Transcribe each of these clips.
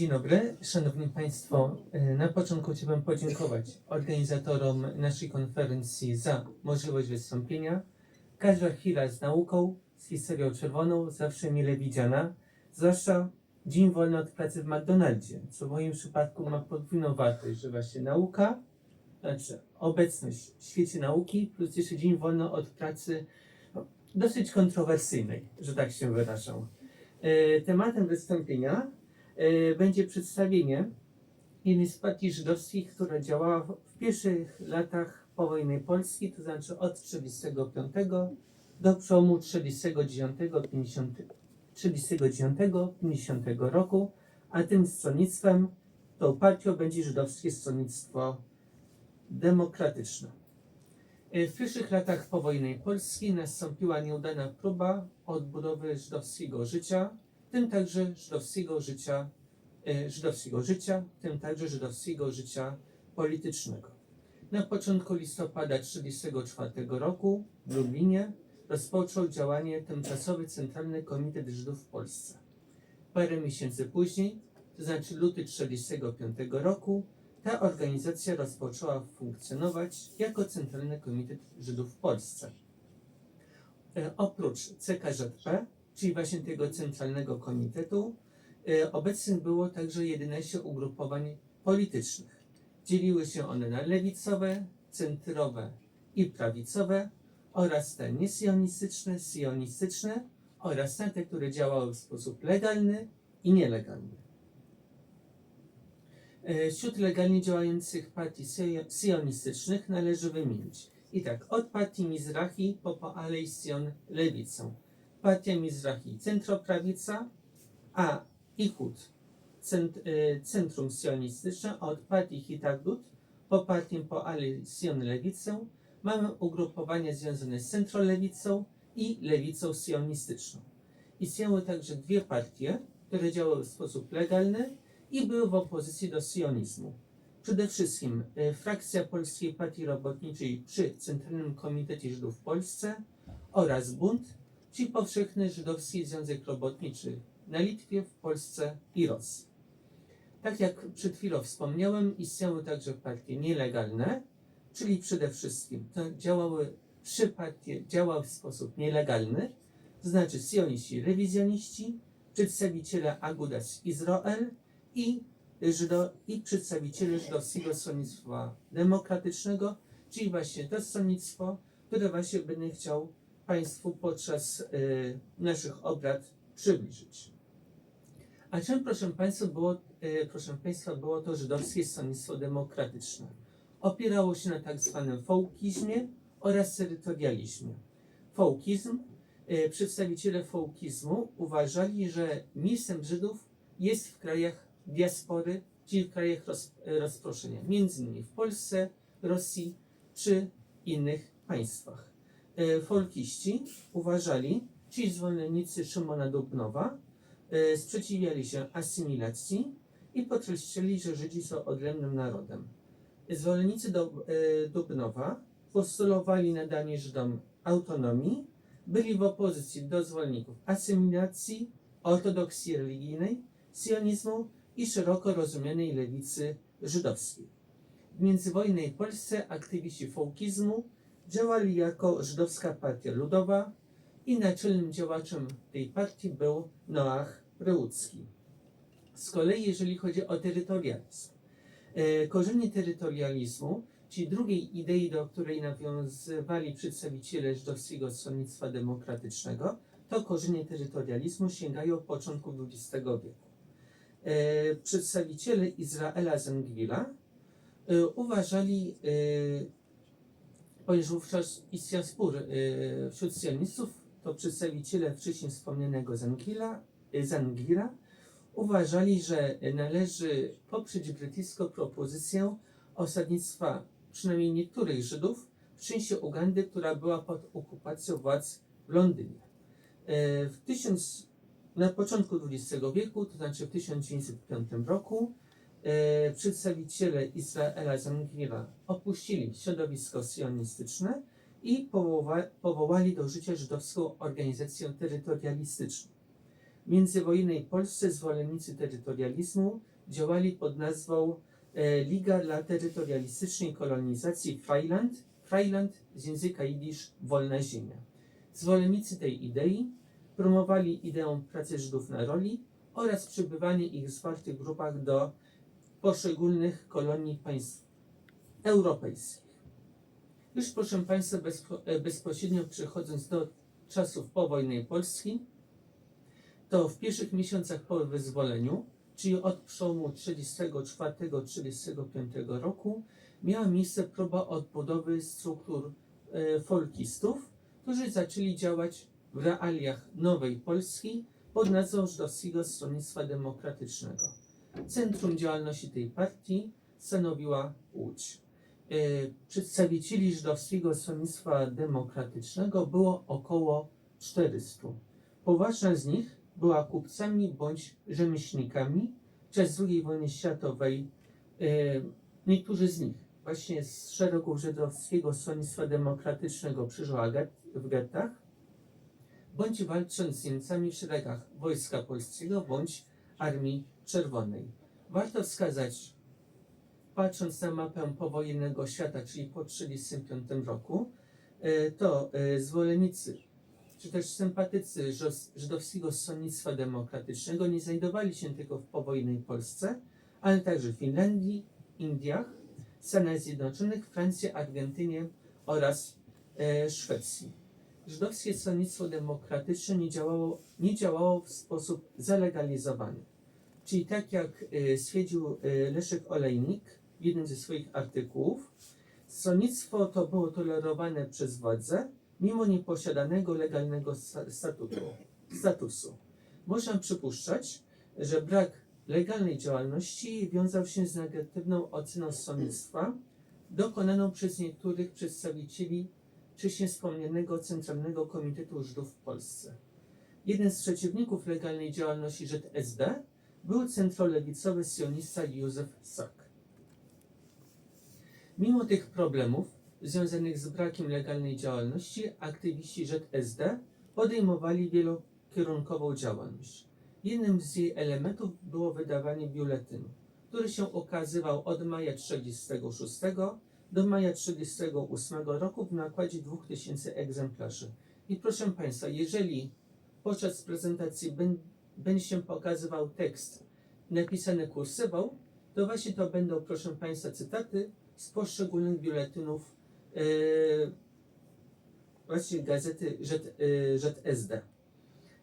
Dzień dobry, Szanowni Państwo. E, Na początku chciałbym podziękować organizatorom naszej konferencji za możliwość wystąpienia. Każda chwila z nauką, z historią czerwoną zawsze mile widziana, zwłaszcza dzień wolny od pracy w McDonaldzie, co w moim przypadku ma podwójną wartość, że właśnie nauka, znaczy obecność w świecie nauki, plus jeszcze dzień wolny od pracy no, dosyć kontrowersyjnej, że tak się wyrażę. E, Tematem wystąpienia będzie przedstawienie jednej z partii żydowskich, która działała w- pierwszych latach powojennej Polski, to znaczy od 45 do przełomu 49-50 49-50 roku, a tym stronnictwem, tą partią będzie żydowskie stronnictwo demokratyczne. E, W pierwszych latach powojennej Polski nastąpiła nieudana próba odbudowy żydowskiego życia, tym także żydowskiego życia, e, żydowskiego życia, tym także żydowskiego życia politycznego. Na początku listopada 1934 roku w Lublinie rozpoczął działanie tymczasowy Centralny Komitet Żydów w Polsce. Parę miesięcy później, to znaczy luty 1945 roku, ta organizacja rozpoczęła funkcjonować jako Centralny Komitet Żydów w Polsce. E, oprócz CKŻP, czyli właśnie tego Centralnego Komitetu, e, obecnych było także 11 ugrupowań politycznych. Dzieliły się one na lewicowe, centrowe i prawicowe oraz te niesjonistyczne, sionistyczne oraz te, które działały w sposób legalny i nielegalny. E, Wśród legalnie działających partii sionistycznych należy wymienić i tak od partii Mizrahi po Sion Lewicą, partia Mizrahi centroprawica, a Ichud cent, e, centrum sionistyczne, od partii Hitagdut po partię Poalej Sion Lewicę mamy ugrupowania związane z centrolewicą i lewicą sionistyczną. Istniały także dwie partie, które działały w sposób legalny i były w opozycji do sionizmu. Przede wszystkim e, frakcja Polskiej Partii Robotniczej przy Centralnym Komitecie Żydów w Polsce oraz Bunt, czyli Powszechny Żydowski Związek Robotniczy na Litwie, w Polsce i Rosji. Tak jak przed chwilą wspomniałem, istniały także partie nielegalne, czyli przede wszystkim to działały trzy partie działały w sposób nielegalny, to znaczy sioniści rewizjoniści, przedstawiciele Agudas Izrael i, Żydo, i przedstawiciele żydowskiego stronnictwa demokratycznego, czyli właśnie to stronnictwo, które właśnie będę chciał Państwu podczas y, naszych obrad przybliżyć. A czym, proszę Państwa, było, y, proszę Państwa, było to żydowskie stronnictwo demokratyczne? Opierało się na tak zwanym fołkizmie oraz terytorializmie. Fołkizm, y, przedstawiciele fołkizmu uważali, że miejscem Żydów jest w krajach diaspory, czyli w krajach roz, rozproszenia, między innymi w Polsce, Rosji czy innych państwach. E, Folkiści uważali, czyli zwolennicy Szymona Dubnowa, e, sprzeciwiali się asymilacji i podkreślili, że Żydzi są odrębnym narodem. Zwolennicy e, Dubnowa postulowali nadanie Żydom autonomii, byli w opozycji do zwolenników asymilacji, ortodoksji religijnej, sionizmu i szeroko rozumianej lewicy żydowskiej. W międzywojennej Polsce aktywiści fołkizmu działali jako żydowska partia ludowa i naczelnym działaczem tej partii był Noach Rełucki. Z kolei jeżeli chodzi o terytorializm, e, korzenie terytorializmu, czyli drugiej idei, do której nawiązywali przedstawiciele żydowskiego stronnictwa demokratycznego, to korzenie terytorializmu sięgają początku XX wieku. E, przedstawiciele Izraela Zengwila e, uważali, ponieważ wówczas istniał spór wśród sionistów, to przedstawiciele wcześniej wspomnianego Zengwila, e, Zengwila uważali, że należy poprzeć brytyjską propozycję osadnictwa przynajmniej niektórych Żydów w części Ugandy, która była pod okupacją władz w Londynie. E, W tysiąc, na początku XX wieku, to znaczy w 1905 roku, e, przedstawiciele Izraela Zangwila opuścili środowisko sionistyczne i powoła, powołali do życia żydowską organizację terytorialistyczną. W międzywojennej Polsce zwolennicy terytorializmu działali pod nazwą e, Liga dla Terytorialistycznej Kolonizacji Freiland, Freiland z języka jidysz wolna ziemia. Zwolennicy tej idei promowali ideę pracy Żydów na roli oraz przybywanie ich w zwartych grupach do poszczególnych kolonii państw europejskich. Już proszę Państwa, bezpo, e, bezpośrednio przechodząc do czasów powojennej Polski, to w pierwszych miesiącach po wyzwoleniu, czyli od przełomu 34-35 roku, miała miejsce próba odbudowy struktur e, folkistów, którzy zaczęli działać w realiach nowej Polski pod nazwą Żydowskiego Stronnictwa Demokratycznego. Centrum działalności tej partii stanowiła Łódź. E, Przedstawicieli Żydowskiego Stronnictwa Demokratycznego było około 400. Poważna z nich była kupcami bądź rzemieślnikami. Czasie II wojny światowej e, niektórzy z nich właśnie z szeregów Żydowskiego Stronnictwa Demokratycznego get- w gettach, bądź walcząc z Niemcami w szeregach Wojska Polskiego bądź Armii Czerwonej. Warto wskazać, patrząc na mapę powojennego świata, czyli po 1935 roku, e, to e, zwolennicy czy też sympatycy Żydowskiego Stronnictwa Demokratycznego nie znajdowali się tylko w powojennej Polsce, ale także w Finlandii, Indiach, Stanach Zjednoczonych, Francji, Argentynie oraz e, Szwecji. Żydowskie Stronnictwo Demokratyczne nie działało, nie działało w sposób zalegalizowany. Czyli tak jak e, stwierdził e, Leszek Olejnik w jednym ze swoich artykułów, stronnictwo to było tolerowane przez władzę, mimo nieposiadanego legalnego sta- statutu, statusu. Można przypuszczać, że brak legalnej działalności wiązał się z negatywną oceną stronnictwa dokonaną przez niektórych przedstawicieli wcześniej wspomnianego Centralnego Komitetu Żydów w Polsce. Jeden z przeciwników legalnej działalności ZSD był centrolewicowy sionista Józef Sak. Mimo tych problemów związanych z brakiem legalnej działalności, aktywiści ZSD podejmowali wielokierunkową działalność. Jednym z jej elementów było wydawanie biuletynu, który się ukazywał od maja 1936 do maja 1938 roku w nakładzie 2000 egzemplarzy. I proszę Państwa, jeżeli podczas prezentacji bę- będzie się pokazywał tekst napisany kursywą, to właśnie to będą, proszę Państwa, cytaty z poszczególnych biuletynów e, właśnie gazety Z, e, ZSD.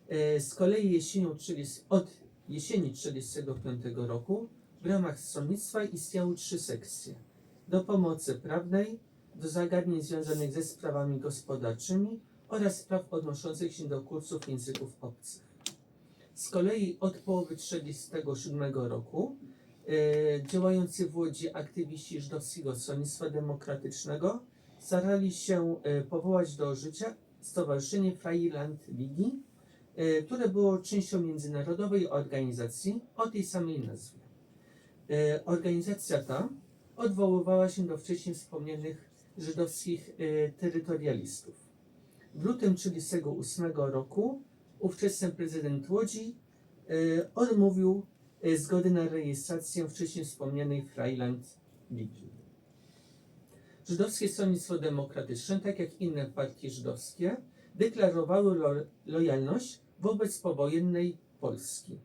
E, z kolei jesienią 30, od jesieni 1945 roku w ramach stronnictwa istniały trzy sekcje. Do pomocy prawnej, do zagadnień związanych ze sprawami gospodarczymi oraz spraw odnoszących się do kursów języków obcych. Z kolei od połowy 1947 roku e, działający w Łodzi aktywiści Żydowskiego Stronnictwa Demokratycznego starali się e, powołać do życia Stowarzyszenie Freiland Ligi, e, które było częścią międzynarodowej organizacji o tej samej nazwie. E, Organizacja ta odwoływała się do wcześniej wspomnianych żydowskich terytorialistów. W lutym 1938 roku ówczesny prezydent Łodzi e, odmówił e, zgody na rejestrację wcześniej wspomnianej Freiland Ligi. Żydowskie Stronnictwo Demokratyczne, tak jak inne partie żydowskie, deklarowały lo lojalność wobec powojennej Polski.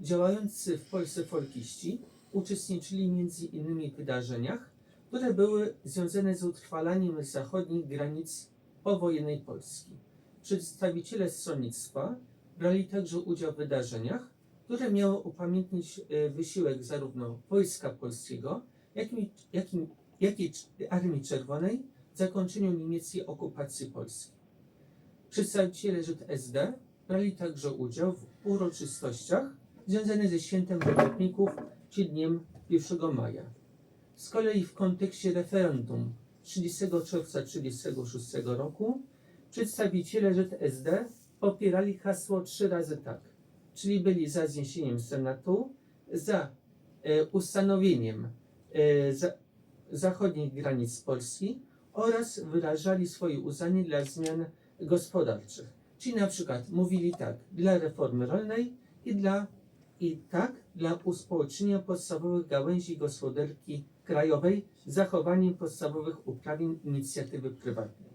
Działający w Polsce folkiści uczestniczyli innymi w wydarzeniach, które były związane z utrwalaniem zachodnich granic powojennej Polski. Przedstawiciele stronnictwa brali także udział w wydarzeniach, które miały upamiętnić e, wysiłek zarówno Wojska Polskiego, jak i, jak i, jak i Armii Czerwonej w zakończeniu niemieckiej okupacji Polski. Przedstawiciele ZSD brali także udział w uroczystościach związanych ze świętem robotników, czy dniem 1 maja. Z kolei w kontekście referendum 30 czerwca 1936 roku przedstawiciele ZSD popierali hasło trzy razy tak, czyli byli za zniesieniem Senatu, za e, ustanowieniem e, za, zachodnich granic Polski oraz wyrażali swoje uznanie dla zmian gospodarczych. Czyli na przykład mówili tak, dla reformy rolnej i dla i tak dla uspołecznienia podstawowych gałęzi gospodarki krajowej zachowaniem podstawowych uprawnień inicjatywy prywatnej.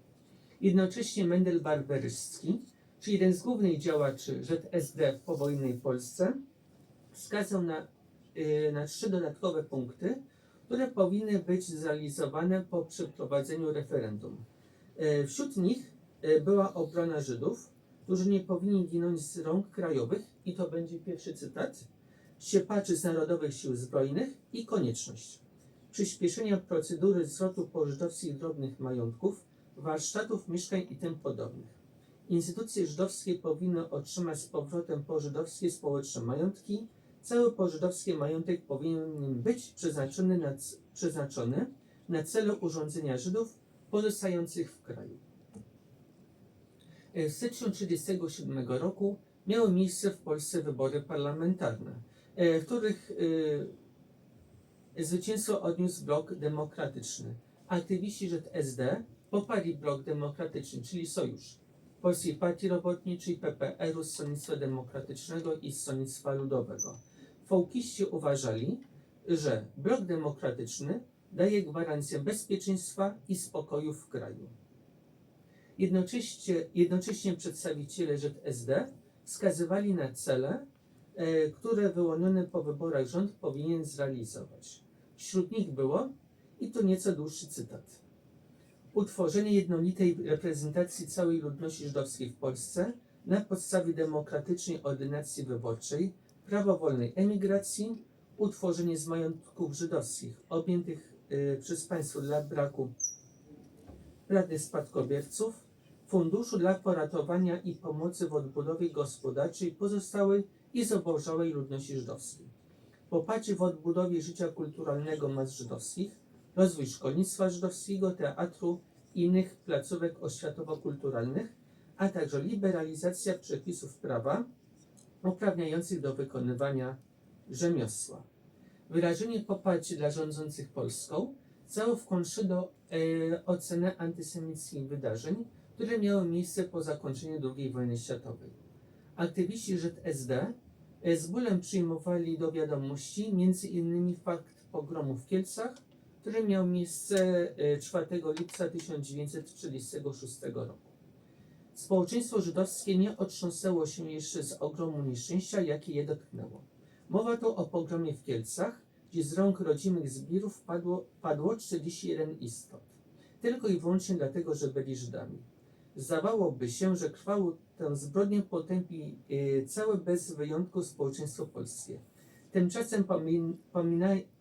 Jednocześnie Mendel Barberzycki, czyli jeden z głównych działaczy ZSD w powojennej Polsce, wskazał na, y, na trzy dodatkowe punkty, które powinny być zrealizowane po przeprowadzeniu referendum. Y, Wśród nich y, była obrona Żydów, którzy nie powinni ginąć z rąk krajowych, i to będzie pierwszy cytat, siepaczy z Narodowych Sił Zbrojnych i konieczność przyspieszenia procedury zwrotu po żydowskich drobnych majątków, warsztatów, mieszkań i tym podobnych. Instytucje żydowskie powinny otrzymać z powrotem pożydowskie społeczne majątki. Cały pożydowski majątek powinien być przeznaczony na, przeznaczony na cele urządzenia Żydów pozostających w kraju. E, W styczniu 1937 roku miały miejsce w Polsce wybory parlamentarne, e, w których e, zwycięstwo odniósł blok demokratyczny. Aktywiści ZSD poparli blok demokratyczny, czyli sojusz Polskiej Partii Robotniczej, PPR-u, Stronnictwa Demokratycznego i Stronnictwa Ludowego. Fołkiści uważali, że blok demokratyczny daje gwarancję bezpieczeństwa i spokoju w kraju. Jednocześnie, jednocześnie przedstawiciele ZSD wskazywali na cele, e, które wyłoniony po wyborach rząd powinien zrealizować. Wśród nich było, i to nieco dłuższy cytat, utworzenie jednolitej reprezentacji całej ludności żydowskiej w Polsce na podstawie demokratycznej ordynacji wyborczej, prawa wolnej emigracji, utworzenie z majątków żydowskich objętych e, przez państwo dla braku prawnych spadkobierców, funduszu dla poratowania i pomocy w odbudowie gospodarczej pozostałej i zubożałej ludności żydowskiej. Poparcie w odbudowie życia kulturalnego mas żydowskich, rozwój szkolnictwa żydowskiego, teatru i innych placówek oświatowo-kulturalnych, a także liberalizacja przepisów prawa uprawniających do wykonywania rzemiosła. Wyrażenie poparcia dla rządzących Polską cało włączy do e, oceny antysemickich wydarzeń, które miały miejsce po zakończeniu II wojny światowej. Aktywiści ZSD e, z bólem przyjmowali do wiadomości m.in. fakt pogromu w Kielcach, który miał miejsce e, 4 lipca 1936 roku. Społeczeństwo żydowskie nie otrząsnęło się jeszcze z ogromu nieszczęścia, jakie je dotknęło. Mowa tu o pogromie w Kielcach, gdzie z rąk rodzimych zbirów padło, padło 41 istot. Tylko i wyłącznie dlatego, że byli Żydami. Zdawałoby się, że krwało tę zbrodnię potępi e, całe bez wyjątku społeczeństwo polskie. Tymczasem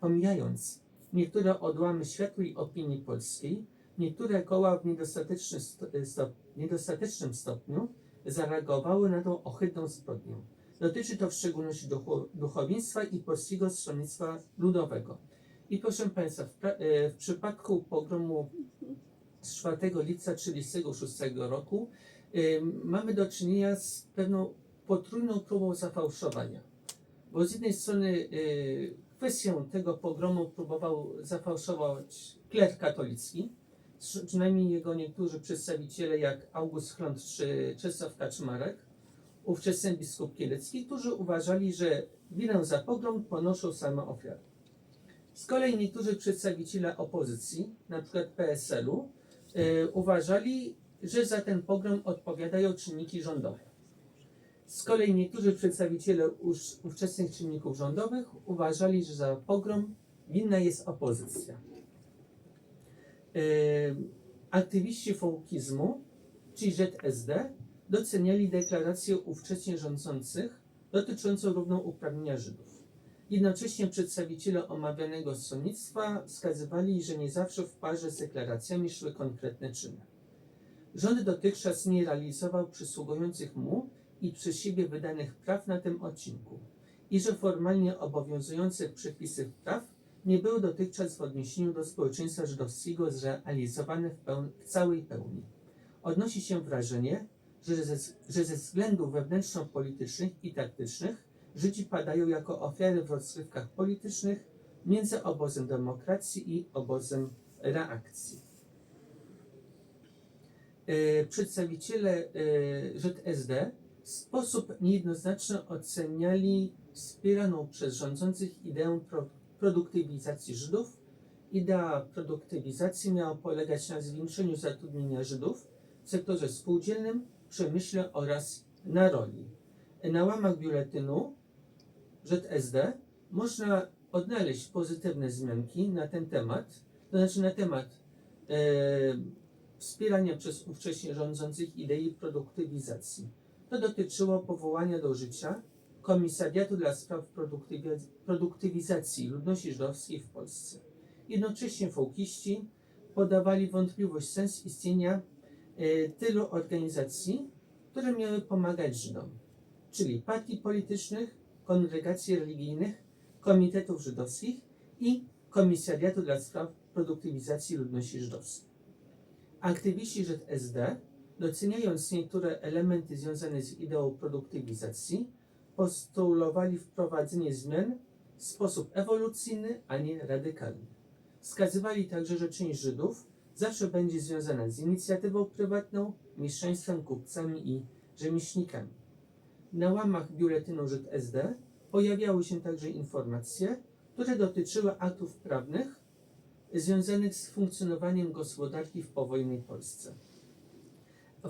pomijając niektóre odłamy światłej opinii polskiej, niektóre koła w niedostateczny sto, stop, niedostatecznym stopniu zareagowały na tą ohydną zbrodnię. Dotyczy to w szczególności duchu, duchowieństwa i Polskiego Stronnictwa Ludowego. I proszę Państwa, w, pra- e, w przypadku pogromu z 4 lipca 1936 roku e, mamy do czynienia z pewną potrójną próbą zafałszowania. Bo z jednej strony e, kwestią tego pogromu próbował zafałszować kler katolicki, przy- przynajmniej jego niektórzy przedstawiciele jak August Chląd czy Czesław Kaczmarek, ówczesny biskup kielecki, którzy uważali, że winę za pogrom ponoszą same ofiary. Z kolei niektórzy przedstawiciele opozycji, przykład PSL-u, e, uważali, że za ten pogrom odpowiadają czynniki rządowe. Z kolei niektórzy przedstawiciele ów- ówczesnych czynników rządowych uważali, że za pogrom winna jest opozycja. E, aktywiści fołkizmu, czyli ZSD, doceniali deklarację ówcześnie rządzących dotyczącą równouprawnienia Żydów. Jednocześnie przedstawiciele omawianego stronnictwa wskazywali, że nie zawsze w parze z deklaracjami szły konkretne czyny. Rząd dotychczas nie realizował przysługujących mu i przez siebie wydanych praw na tym odcinku i że formalnie obowiązujące przepisy praw nie były dotychczas w odniesieniu do społeczeństwa żydowskiego zrealizowane w, w całej pełni. Odnosi się wrażenie, że ze, że ze względów wewnętrzno-politycznych i taktycznych Żydzi padają jako ofiary w rozgrywkach politycznych między obozem demokracji i obozem reakcji. e, przedstawiciele e, ZSD w sposób niejednoznaczny oceniali wspieraną przez rządzących ideę pro, produktywizacji Żydów. Idea produktywizacji miała polegać na zwiększeniu zatrudnienia Żydów w sektorze spółdzielnym, przemyśle oraz na roli. Na łamach biuletynu ZSD można odnaleźć pozytywne wzmianki na ten temat, to znaczy na temat e, wspierania przez ówcześnie rządzących idei produktywizacji. To dotyczyło powołania do życia Komisariatu dla Spraw Produktywi- Produktywizacji Ludności Żydowskiej w Polsce. Jednocześnie fałkiści podawali wątpliwość sens istnienia e, tylu organizacji, które miały pomagać Żydom, czyli partii politycznych, kongregacji religijnych, komitetów żydowskich i Komisariatu dla Spraw Produktywizacji Ludności Żydowskiej. Aktywiści ZSD, doceniając niektóre elementy związane z ideą produktywizacji, postulowali wprowadzenie zmian w sposób ewolucyjny, a nie radykalny. Wskazywali także, że część Żydów zawsze będzie związana z inicjatywą prywatną, mieszczaństwem, kupcami i rzemieślnikami. Na łamach biuletynu ZSD pojawiały się także informacje, które dotyczyły aktów prawnych związanych z funkcjonowaniem gospodarki w powojennej Polsce.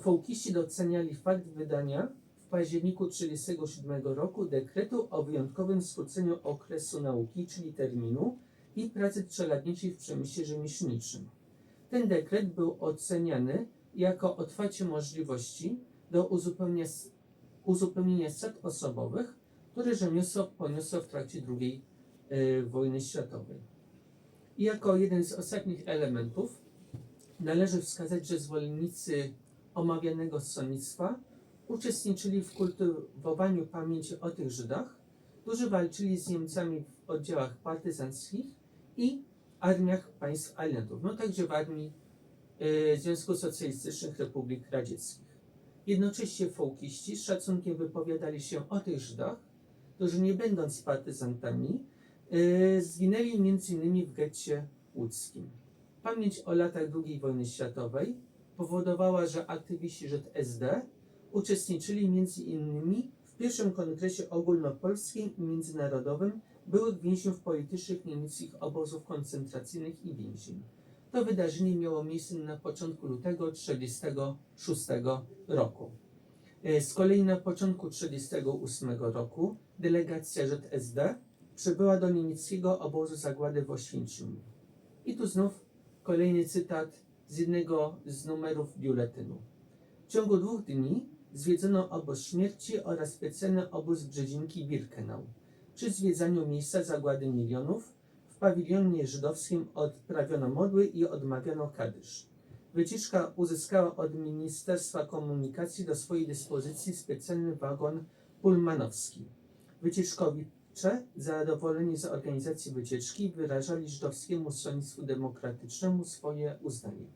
Fałkiści doceniali fakt wydania w październiku 1937 roku dekretu o wyjątkowym skróceniu okresu nauki, czyli terminu, i pracy czeladniczej w przemyśle rzemieślniczym. Ten dekret był oceniany jako otwarcie możliwości do uzupełnienia, uzupełnienia osobowych, które rzemiosło poniosło w trakcie II e, wojny światowej. I jako jeden z ostatnich elementów należy wskazać, że zwolennicy omawianego stronnictwa uczestniczyli w kultywowaniu pamięci o tych Żydach, którzy walczyli z Niemcami w oddziałach partyzanckich i armiach państw aliantów, no także w armii e, Związku Socjalistycznych Republik Radzieckich. Jednocześnie fałkiści z szacunkiem wypowiadali się o tych Żydach, którzy nie będąc partyzantami, e, zginęli m.in. w getcie łódzkim. Pamięć o latach II wojny światowej powodowała, że aktywiści ZSD uczestniczyli m.in. w pierwszym kongresie ogólnopolskim i międzynarodowym byłych więźniów politycznych niemieckich obozów koncentracyjnych i więzień. To wydarzenie miało miejsce na początku lutego 1946 roku. E, Z kolei na początku 1948 roku delegacja ZSD przybyła do niemieckiego obozu zagłady w Oświęcimiu. I tu znów kolejny cytat z jednego z numerów biuletynu. W ciągu dwóch dni zwiedzono obóz śmierci oraz specjalny obóz Brzezinki Birkenau. Przy zwiedzaniu miejsca zagłady milionów w pawilonie żydowskim odprawiono modły i odmawiano kadysz. Wycieczka uzyskała od Ministerstwa Komunikacji do swojej dyspozycji specjalny wagon pullmanowski. Wycieczkowicze, zadowoleni z organizacji wycieczki, wyrażali żydowskiemu stronnictwu demokratycznemu swoje uznanie.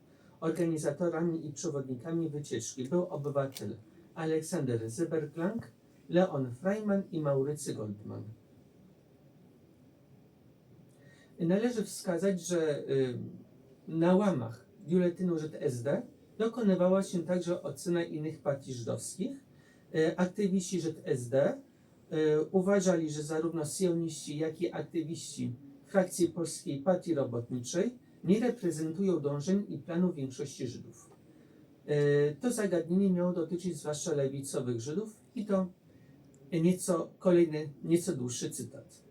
Organizatorami i przewodnikami wycieczki był obywatel Aleksander Zyberglang, Leon Freiman i Maurycy Goldman. Należy wskazać, że y, na łamach biuletynu ZSD dokonywała się także ocena innych partii żydowskich. Y, Aktywiści ZSD y, uważali, że zarówno sion,iści, jak i aktywiści frakcji Polskiej Partii Robotniczej nie reprezentują dążeń i planów większości Żydów. Y, To zagadnienie miało dotyczyć zwłaszcza lewicowych Żydów i to nieco kolejny, nieco dłuższy cytat.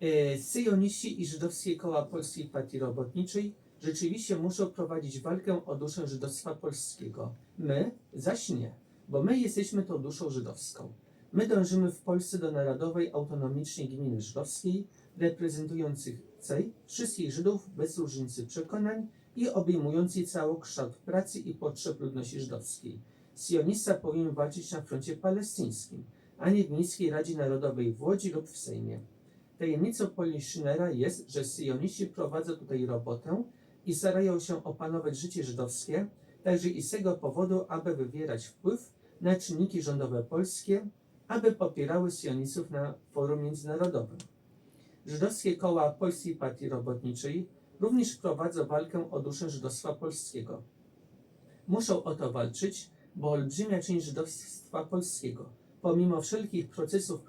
E, Syjoniści i żydowskie koła Polskiej Partii Robotniczej rzeczywiście muszą prowadzić walkę o duszę żydostwa polskiego. My zaś nie, bo my jesteśmy tą duszą żydowską. My dążymy w Polsce do narodowej, autonomicznej gminy żydowskiej, reprezentującej wszystkich Żydów bez różnicy przekonań i obejmującej całokształt pracy i potrzeb ludności żydowskiej. Sionista powinien walczyć na froncie palestyńskim, a nie w Miejskiej Radzie Narodowej w Łodzi lub w Sejmie. Tajemnicą Poliszynera jest, że syjoniści prowadzą tutaj robotę i starają się opanować życie żydowskie, także i z tego powodu, aby wywierać wpływ na czynniki rządowe polskie, aby popierały sionistów na forum międzynarodowym. Żydowskie koła Polskiej Partii Robotniczej również prowadzą walkę o duszę żydostwa polskiego. muszą o to walczyć, bo olbrzymia część żydowstwa polskiego, pomimo wszelkich procesów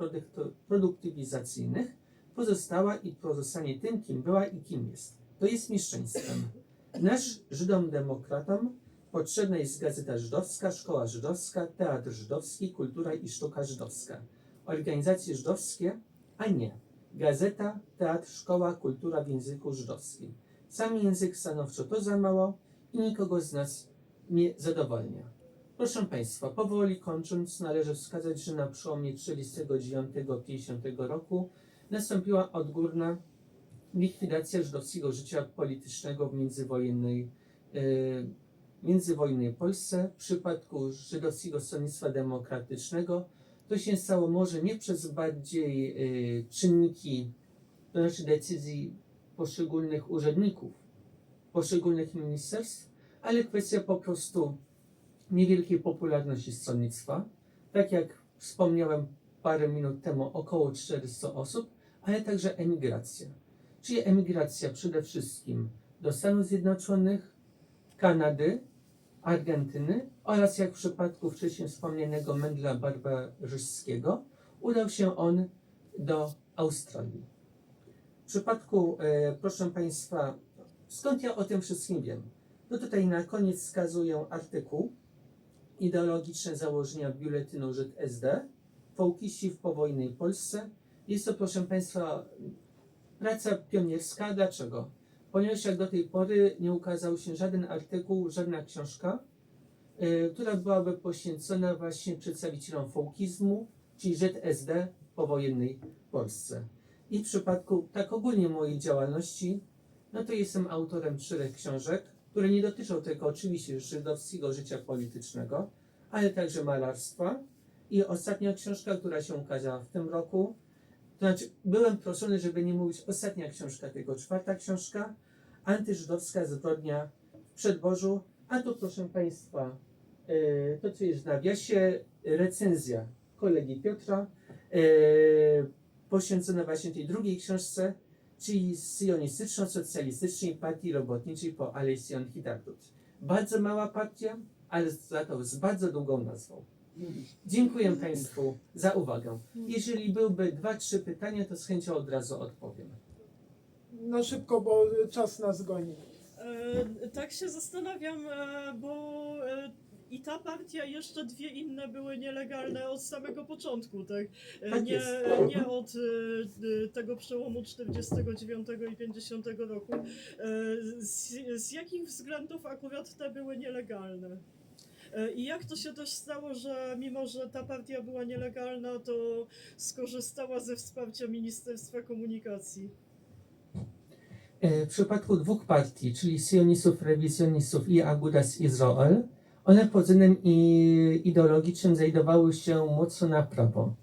produktywizacyjnych, pozostała i pozostanie tym, kim była i kim jest. To jest mieszczeństwem. Nasz Żydom demokratom potrzebna jest gazeta żydowska, szkoła żydowska, teatr żydowski, kultura i sztuka żydowska. Organizacje żydowskie, a nie. Gazeta, teatr, szkoła, kultura w języku żydowskim. Sam język stanowczo to za mało i nikogo z nas nie zadowalnia. Proszę Państwa, powoli kończąc, należy wskazać, że na przełomie 49-50 roku nastąpiła odgórna likwidacja żydowskiego życia politycznego w międzywojennej, e, międzywojennej Polsce. W przypadku żydowskiego stronnictwa demokratycznego to się stało może nie przez bardziej e, czynniki, to znaczy decyzji poszczególnych urzędników, poszczególnych ministerstw, ale kwestia po prostu niewielkiej popularności stronnictwa. Tak jak wspomniałem parę minut temu, około 400 osób, ale także emigracja. Czyli emigracja przede wszystkim do Stanów Zjednoczonych, Kanady, Argentyny oraz jak w przypadku wcześniej wspomnianego Mendla Barbarzyńskiego, udał się on do Australii. W przypadku, e, proszę Państwa, skąd ja o tym wszystkim wiem? No tutaj na koniec wskazuję artykuł Ideologiczne założenia biuletynu Żyd SD, Fałkiści w powojnej Polsce. Jest to, proszę Państwa, praca pionierska. Dlaczego? Ponieważ jak do tej pory nie ukazał się żaden artykuł, żadna książka, y, która byłaby poświęcona właśnie przedstawicielom fołkizmu, czyli ZSD w powojennej Polsce. I w przypadku tak ogólnie mojej działalności, no to jestem autorem czterech książek, które nie dotyczą tylko oczywiście żydowskiego życia politycznego, ale także malarstwa. I ostatnia książka, która się ukazała w tym roku, to znaczy byłem proszony, żeby nie mówić ostatnia książka, tylko czwarta książka, antyżydowska zbrodnia w przedborzu, a tu proszę Państwa, e, to co jest w nawiasie, recenzja kolegi Piotra, e, poświęcona właśnie tej drugiej książce, czyli sionistyczno-socjalistycznej partii robotniczej po Alesjon Hidatut. Bardzo mała partia, ale za to z bardzo długą nazwą. Dziękuję Państwu za uwagę. Jeżeli byłby dwa, trzy pytania, to z chęcią od razu odpowiem. No szybko, bo czas nas goni. E, tak się zastanawiam, e, bo e, i ta partia, jeszcze dwie inne były nielegalne od samego początku, tak? E, Tak nie, jest. nie od e, tego przełomu 49 i 50 roku. E, z, z jakich względów akurat te były nielegalne? E, I jak to się też stało, że mimo, że ta partia była nielegalna, to skorzystała ze wsparcia Ministerstwa Komunikacji? E, W przypadku dwóch partii, czyli sionistów, rewizjonistów i Agudas Izrael, one pod względem ideologicznym znajdowały się mocno na prawo.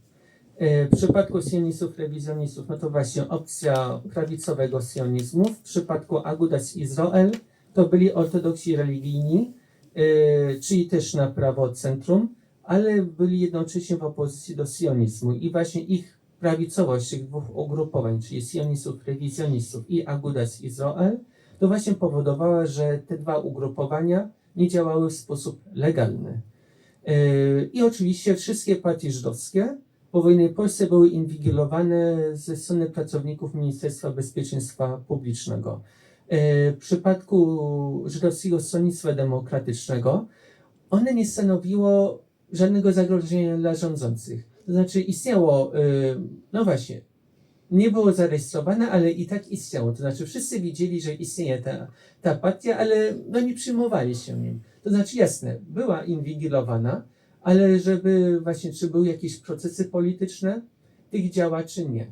E, W przypadku sionistów, rewizjonistów, no to właśnie opcja prawicowego sionizmu. W przypadku Agudas Izrael to byli ortodoksi religijni, czyli też na prawo centrum, ale byli jednocześnie w opozycji do sionizmu i właśnie ich prawicowość tych dwóch ugrupowań, czyli sionistów, rewizjonistów i Agudas Izrael, to właśnie powodowała, że te dwa ugrupowania nie działały w sposób legalny. Yy, I oczywiście wszystkie partie żydowskie w powojennej Polsce były inwigilowane ze strony pracowników Ministerstwa Bezpieczeństwa Publicznego. Yy, W przypadku Żydowskiego Stronnictwa Demokratycznego one nie stanowiło żadnego zagrożenia dla rządzących. To znaczy istniało, yy, no właśnie, nie było zarejestrowane, ale i tak istniało. To znaczy wszyscy wiedzieli, że istnieje ta, ta partia, ale no nie przyjmowali się nim. To znaczy jasne, była inwigilowana, ale żeby właśnie, czy były jakieś procesy polityczne tych działaczy, nie.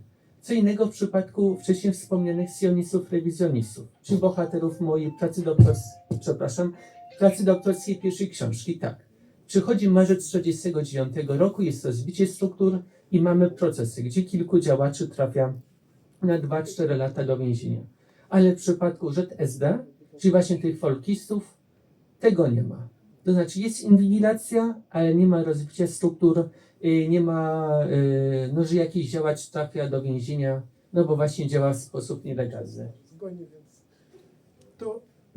Co innego w przypadku wcześniej wspomnianych sionistów, rewizjonistów, czy bohaterów mojej pracy doktorskiej, przepraszam, pracy doktorskiej pierwszej książki, tak. Przychodzi marzec 1949 roku, jest to zbicie struktur i mamy procesy, gdzie kilku działaczy trafia na 2-4 lata do więzienia. Ale w przypadku ZSD, czyli właśnie tych folkistów, tego nie ma. To znaczy jest inwigilacja, ale nie ma rozbicia struktur, nie ma, y, no, że jakiś działacz trafia do więzienia, no bo właśnie działa w sposób nielegalny. Zgoni więc. To